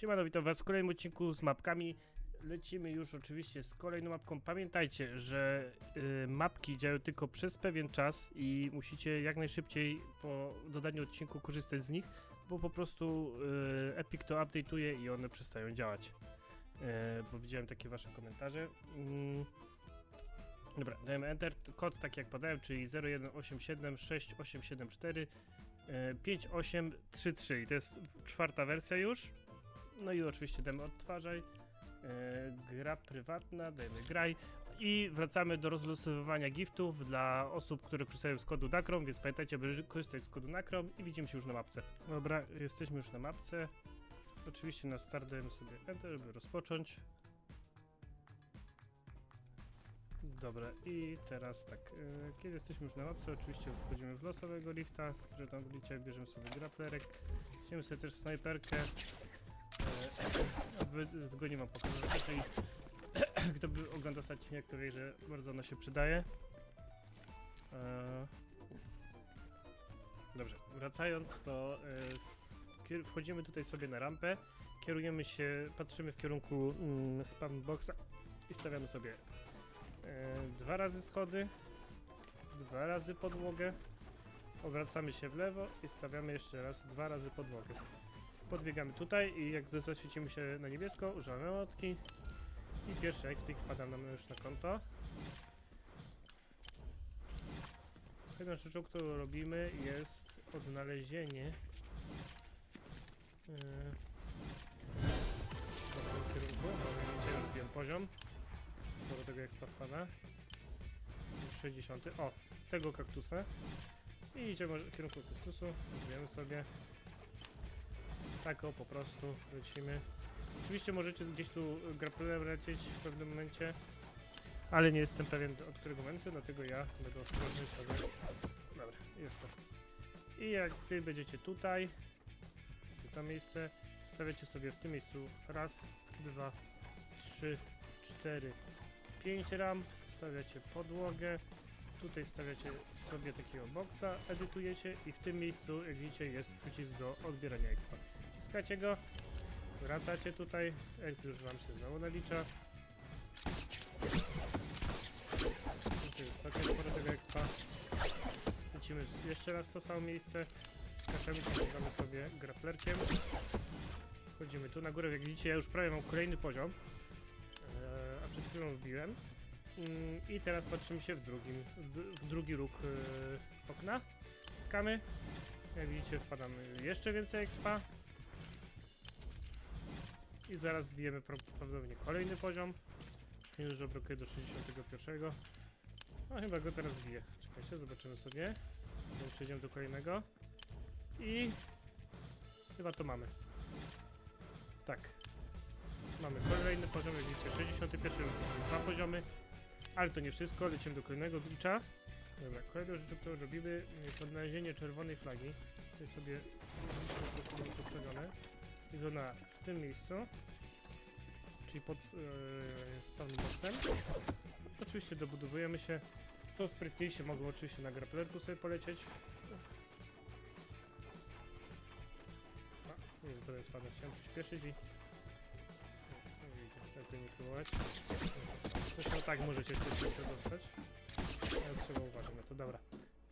Siemano, witam was w kolejnym odcinku z mapkami. Lecimy już oczywiście z kolejną mapką. Pamiętajcie, że y, mapki działają tylko przez pewien czas i musicie jak najszybciej po dodaniu odcinku korzystać z nich, bo po prostu y, Epic to update'uje i one przestają działać. Y, bo widziałem takie wasze komentarze. Mm. Dobra, dajemy Enter. Kod taki jak podałem, czyli 018768774 e, 5833 i to jest czwarta wersja już. No i oczywiście damy odtwarzaj. E, gra prywatna, dajemy graj. I wracamy do rozlosowywania giftów dla osób, które korzystają z kodu Nakrom, więc pamiętajcie, aby korzystać z kodu Nakrom i widzimy się już na mapce. Dobra, jesteśmy już na mapce. Oczywiście na start dajemy sobie Enter, żeby rozpocząć. Dobra, i teraz tak, e, kiedy jesteśmy już na mapce, oczywiście wchodzimy w losowego lifta, że tam widzicie, bierzemy sobie graplerek, weźmiemy sobie też snajperkę, w, w go nie mam pokazać, kto by oglądał odcinek, to że bardzo ona się przydaje. E, dobrze, wracając, to e, wchodzimy tutaj sobie na rampę, kierujemy się, patrzymy w kierunku mm, spam boxa i stawiamy sobie E, dwa razy schody, dwa razy podłogę, obracamy się w lewo i stawiamy jeszcze raz dwa razy podłogę. Podbiegamy tutaj i jak zaświecimy się na niebiesko, używamy łotki i pierwszy expik wpada nam już na konto. Jedną rzeczą, którą robimy jest odnalezienie yy, w dobrym kierunku, bo widzicie, rozbiłem poziom do tego expa wpada. 60. O, tego kaktusa. I idziemy w kierunku kaktusu. Zbijemy sobie. Tak o, po prostu lecimy. Oczywiście możecie gdzieś tu grapplerem lecieć w pewnym momencie. Ale nie jestem pewien od którego momentu, dlatego ja będę ostrożny sobie. Dobra, jest to. I jak wy będziecie tutaj, to miejsce, stawiacie sobie w tym miejscu raz, dwa, trzy, cztery, 5 ramp, stawiacie podłogę, tutaj stawiacie sobie takiego boksa, edytujecie i w tym miejscu, jak widzicie, jest przycisk do odbierania expa. Wciskacie go, wracacie tutaj, ex już wam się znowu nalicza. Tutaj jest całkiem sporo tego expa. Lecimy jeszcze raz to samo miejsce, skaczemy, ściągamy sobie grapplerkiem. Wchodzimy tu na górę, jak widzicie, ja już prawie mam kolejny poziom e, a przed chwilą wbiłem. Mm, I teraz patrzymy się w, drugim, w, drugi róg e, okna. Skamy. Jak widzicie, wpadamy jeszcze więcej expa. I zaraz wbijemy pra- prawdopodobnie kolejny poziom. Już brakuje do 61. No chyba go teraz wbiję. Czekajcie, zobaczymy sobie. Przejdziemy do kolejnego. I chyba to mamy. Tak. Mamy kolejny poziom, jak widzicie, 61, dwa poziomy, ale to nie wszystko, lecimy do kolejnego glitcha. Dobra, kolejną rzeczą, którą robimy jest odnalezienie czerwonej flagi. Sobie to jest postawione. Jest ona w tym miejscu, czyli pod e, spawn. Oczywiście dobudowujemy się. Co sprytniejsi mogą oczywiście na grapplerku sobie polecieć. A, nie, jest spadek, chciałem przyspieszyć i Nie próbować. Zresztą tak możecie się dostać. Trzeba uważać na to, dobra.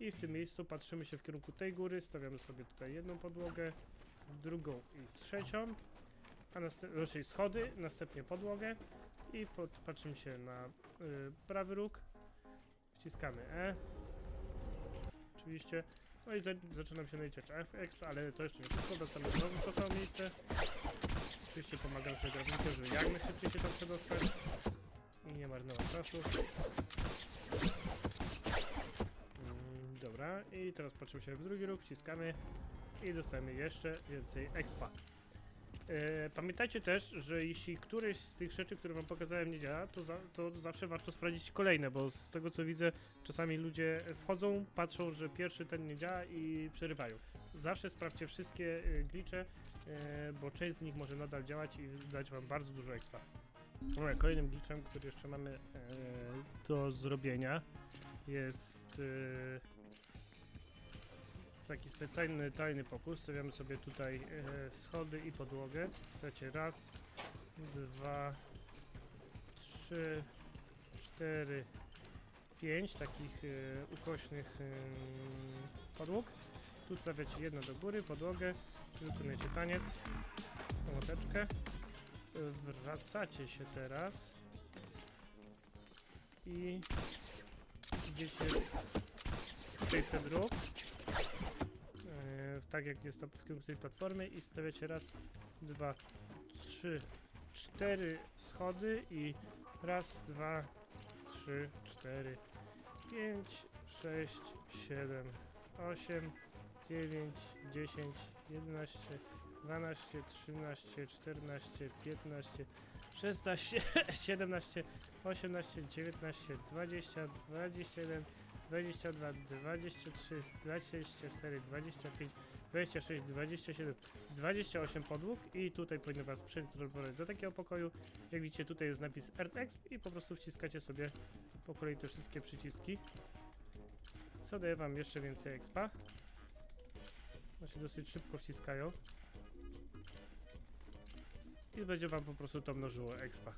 I w tym miejscu patrzymy się w kierunku tej góry, stawiamy sobie tutaj jedną podłogę, drugą i trzecią, a raczej schody, następnie podłogę. I pod, patrzymy się na y, prawy róg, wciskamy E, oczywiście, no i za, zaczynam się naliczać F, ale to jeszcze nie wszystko, wracamy znowu w to samo miejsce, Oczywiście pomagam sobie drabinkę, żeby jak najszybciej się tam przedostać i nie marnować czasu. Mm, dobra, i teraz patrzymy się w drugi róg, wciskamy i dostajemy jeszcze więcej expa. E, pamiętajcie też, że jeśli któreś z tych rzeczy, które wam pokazałem nie działa, to, za, to zawsze warto sprawdzić kolejne, bo z tego co widzę, czasami ludzie wchodzą, patrzą, że pierwszy ten nie działa i przerywają. Zawsze sprawdźcie wszystkie e, glitche, e, bo część z nich może nadal działać i dać wam bardzo dużo expa. Dobra, kolejnym glitchem, który jeszcze mamy e, do zrobienia jest... Taki specjalny, tajny pokój. Stawiamy sobie tutaj schody i podłogę. Słuchajcie, raz, dwa, trzy, cztery, pięć takich ukośnych podłóg. Tu stawiacie jedno do góry, podłogę, wykonujecie taniec, łoteczkę. Wracacie się teraz i idziecie tutaj ten ruch, e, tak jak jest to w kierunku tej platformy i stawiacie raz, dwa, trzy, cztery schody i raz, dwa, trzy, cztery, pięć, sześć, siedem, osiem, dziewięć, dziesięć, jedenaście, dwanaście, trzynaście, czternaście, piętnaście, szesnaście, siedemnaście, osiemnaście, dziewiętnaście, dwadzieścia, dwadzieścia jeden, 22, 23, 24, 25, 26, 27, 28 podłóg i tutaj powinno Was przetransportować do takiego pokoju. Jak widzicie tutaj jest napis Exp i po prostu wciskacie sobie po kolei te wszystkie przyciski. Co daje Wam jeszcze więcej expa. One się dosyć szybko wciskają. I będzie Wam po prostu to mnożyło expa.